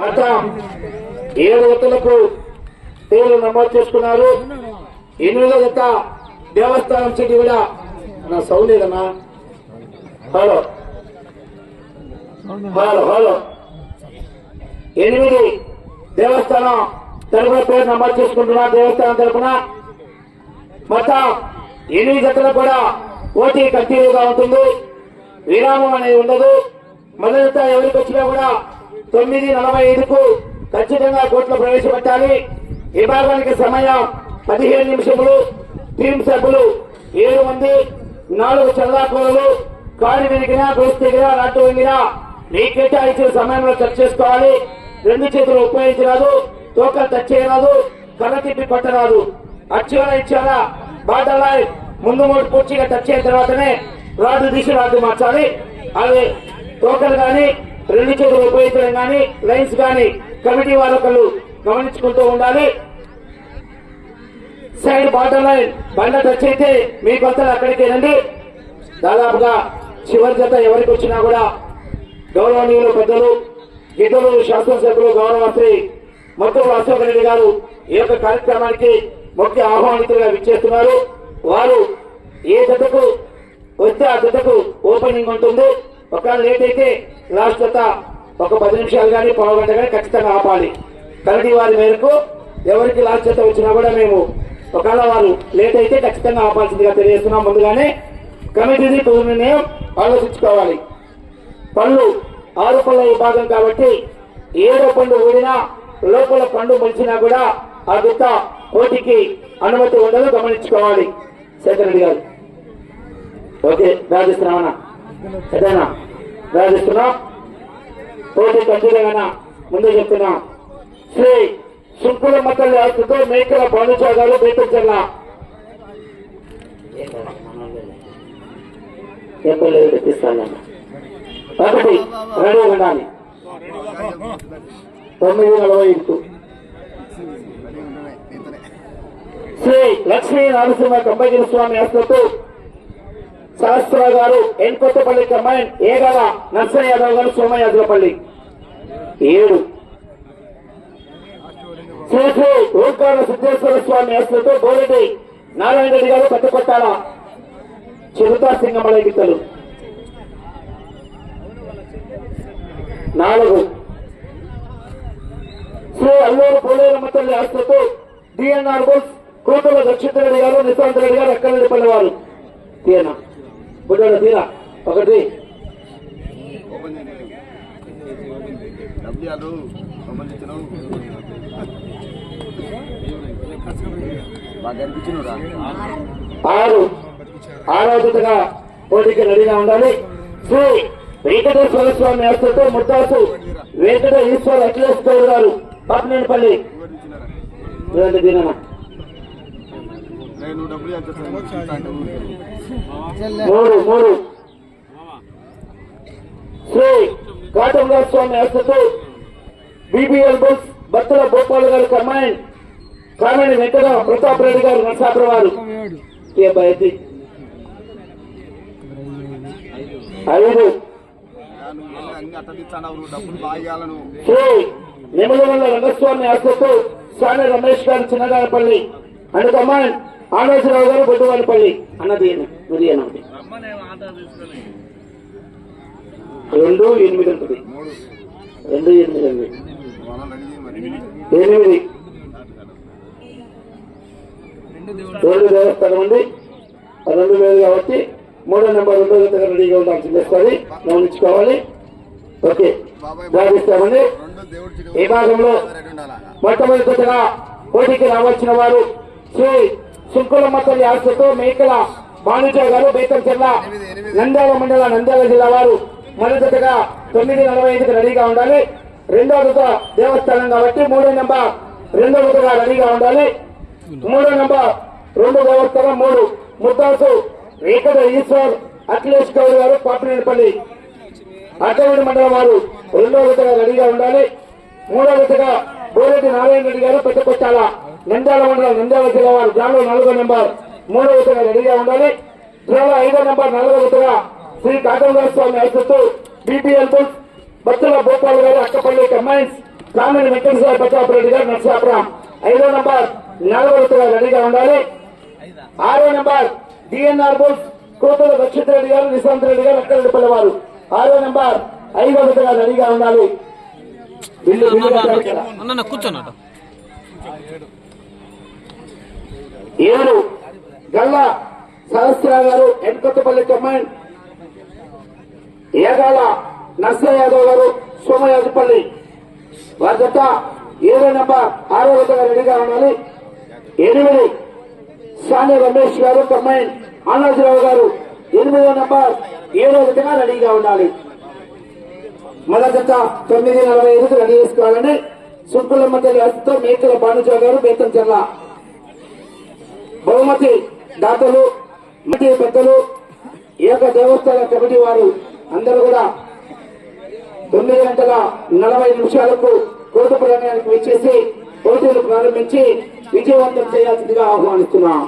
మొత్తం ఏడు జతలకు పేర్లు నమోదు చేసుకున్నారు? ఎనిమిదో జత దేవస్థానం చెట్టు కూడా నా సౌలేదన్నా హలో. Hello hello. ఎనిమిది దేవస్థానం తరపున పేరు నమోదు చేసుకుంటున్నా దేవస్థానం తరపున. మొత్తం ఎనిమిది జతలు కూడా పోటీ కంటిన్యూగా ఉంటుంది. విరామం అనేది ఉండదు. మొదటి ఎవరికి వచ్చినా కూడా తొమ్మిది నలభై ఐదుకు ఖచ్చితంగా కోర్టులో ప్రవేశపెట్టాలి. విభాగానికి సమయం పదిహేను నిమిషములు. టీం సభ్యులు ఏడు మంది నాలుగు చల్లాకూరలు కారు వెనికినా గోస్తు ఎగిరా నాటు వెంగినా మీ కేటాయించిన సమయంలో టచ్ చేసుకోవాలి. రెండు చేతులు ఉపయోగించరాదు తోక టచ్ చేయరాదు కర్ర తిప్పి కొట్టరాదు. అచ్చారా ఇచ్చారా? బాటల ముందు మూడు పూర్తిగా టచ్ అయిన తర్వాతనే రాదు దిశ రాదు మార్చాలి. అవి తోకలు కానీ రెండు చేతులు ఉపయోగించడం కానీ లైన్స్ కానీ కమిటీ వాళ్ళకళ్ళు గమనించుకుంటూ ఉండాలి. సైడ్ బాటం లైన్ బండ టచ్ అయితే మీ కొత్తలు అక్కడికి రండి. దాదాపుగా చివరి జత ఎవరికి వచ్చినా కూడా గౌరవనీయులు పెద్దలు గిద్దలు శాసనసభ్యులు గౌరవశ్రీ మొత్తం అశోక్ రెడ్డి గారు ఈ యొక్క కార్యక్రమానికి ముఖ్య ఆహ్వానితులుగా విచ్చేస్తున్నారు. వారు ఏ జతకు వస్తే ఆ జతకు ఓపెనింగ్ ఉంటుంది. ఒకవేళ లేట్ అయితే లాస్ట్ జత ఒక పది నిమిషాలు కానీ పావు గంట కానీ ఖచ్చితంగా ఆపాలి. కమిటీ వారి మేరకు ఎవరికి లాస్ట్ జత వచ్చినా కూడా మేము ఒకవేళ వారు లేట్ అయితే ఖచ్చితంగా ఆపాల్సిందిగా తెలియజేస్తున్నాం. ముందుగానే కమిటీని తుది నిర్ణయం ఆలోచించుకోవాలి. పళ్ళు ఆరు పళ్ళ విభాగం కాబట్టి ఏడో పండు ఊడినా లోపల పండు మొలిచినా కూడా ఆ గుత్త కోటికి అనుమతి ఉండదు గమనించుకోవాలి. శేఖర్ రెడ్డి గారు. ఓకే రాజిస్తున్నామన్నా సరేనా రాజిస్తున్నాం పోటీ కంటిగా ముందే చెప్తున్నా. శ్రీ సుంకుల మతల్లి ఆస్తుతో మేకల భానుచా గారు చెప్పలేదు తెప్పిస్తాను ఒకటి రెడీ ఉండాలి. తొమ్మిది నలభై ఐదు. శ్రీ లక్ష్మీ నరసింహ కంబగిరి స్వామి ఆస్తుతో శాస్త్ర గారు ఎన్ కొత్తపల్లి కమాండ్ ఏగల నర్సయ్య యాదవ్ గారు సోమయాదులపల్లి ఏడు. శ్రీ శ్రీ ఓంకార సిద్ధేశ్వర స్వామి ఆస్తుతో బోరెడ్డి నారాయణ రెడ్డి గారు పట్టుకొట్టాల చిరుతా సింగమల గిత్తలు నాలుగు. శ్రీ అల్లూరు పోలేరమ్మ తల్లి ఆస్తుతో డిఎన్ఆర్ బోస్ కోటల దక్షిణ రెడ్డి గారు నిశాంత్ రెడ్డి గారు ఎక్కడపల్లి పల్లెవారు. తీయనా? బుడ్డోడు తీరా ఒకటి. ఆరు. ఆరోగ్యతగా పోటీకి రెడీగా ఉండాలి. శ్రీ వెంకటేశ్వర స్వామి ఆస్తుతో ముత్తాసు వెంకట ఈశ్వర అఖిలేష్ గౌడ్ గారు పాపనేనిపల్లి దీనమ్మా. నేను డబ్బులు ఎంత మూడు మూడు. శ్రీ కాటంరాజ్ స్వామి ఆస్తుతో బీబీఎల్ బుల్స్ బత్తల గోపాల్ గారు కమాండ్. కామిని వెంకట ప్రతాప్ రెడ్డి గారు నరసాపురం వారు. ఐదు. శ్రీ నిమలవల్ల రంగస్వామి ఆస్తుతో స్వామి రమేష్ గారు చిన్నగారపల్లి అండ్ కమాండ్ ఆనందరావు గారు బొడ్డువారిపల్లి అన్నది ఇది అన్నది రెండు ఎనిమిది ఉంటుంది. రెండు ఎనిమిది అండి ఎనిమిది. రెండు దేవస్థానం ఉంది. రెండు వేలు కాబట్టి మూడో నెంబర్ రెండో దగ్గర రెడీగా ఉండాల్సి వస్తుంది గమనించుకోవాలి. ఓకే. భావిస్తామండి ఈ భాగంలో మొట్టమొదటిగా పోటీకి రావాల్సిన వారు శ్రీ సుంకులమ్మ తల్లి ఆశతో మేకల భానుజ గారు బేతం జిల్లా నంద్యాల మండల నంద్యాల జిల్లా వారు మొదటగా తొమ్మిది నలభై ఐదుకి రెడీగా ఉండాలి. రెండో విధ దేవస్థానం కాబట్టి మూడో నెంబర్ రెండో విధగా రెడీగా ఉండాలి. మూడో నెంబర్ రెండు దేవస్థానం మూడు ముద్దాసు వెంకట ఈశ్వర్ అఖిలేష్ గౌడ్ గారు పాపినేనిపల్లి. అడ్డవీడి మండలం వారు రెండో విధంగా రెడీగా ఉండాలి. మూడో దశగా బోరెడ్డి నారాయణ రెడ్డి గారు పెద్ద కొట్టాల నంద్యాల మండలం నంద్యాల జిల్లా వారు దానిలో నాలుగో నెంబర్ మూడో విధంగా రెడీగా ఉండాలి. జిల్లా ఐదో నెంబర్ నాలుగో విధంగా శ్రీ కాటమరాజ స్వామి ఆశతో బీపీఎల్ బుల్స్ బత్తుల భూపాల్ గారు అక్కపల్లి కమైన్స్ కామిడి వెంకటేశ్వర ప్రతాపరెడ్డి గారు నరసాపురం. ఐదో నంబర్ నాలుగవ రెడీగా ఉండాలి. ఆరో నంబర్ డిఎన్ఆర్ బుల్స్ కోతల దక్షిత్ రెడ్డి గారు నిశాంత్ రెడ్డి గారు అక్కరెడ్డిపల్లి వారు. ఆరో నంబర్ ఐదో విధంగా రెడీగా ఉండాలి. బిల్లు ఏడు గల్లా సహస్ర గారు ఎన్కొత్తపల్లి కమాండ్ ఏగాల నర్సయ్య యాదవ్ గారు సోమయాజపల్లి. వారి జత ఏడో నెంబర్ ఆరో విధంగా రెడీగా ఉండాలి. ఎనిమిది సాని రమేష్ గారు కమాండ్ ఆనందరావు గారు ఎనిమిదో నెంబర్ ఏడో విధంగా రెడీగా ఉండాలి. మన జత తొమ్మిది నలభై ఐదుకు రెడీ చేసుకోవాలని సుంకులమ్మ తల్లి అతితో మేకల భానుజా గారు బేతం చెల్ల బహుమతి దాతలు మతి పెద్దలు ఏక దేవస్థాన కమిటీ వారు అందరూ కూడా తొమ్మిది గంటల నలభై నిమిషాలకు కోర్టు ప్రయాణానికి వచ్చేసి పోటీలు ప్రారంభించి విజయవంతం చేయాల్సిందిగా ఆహ్వానిస్తున్నాం.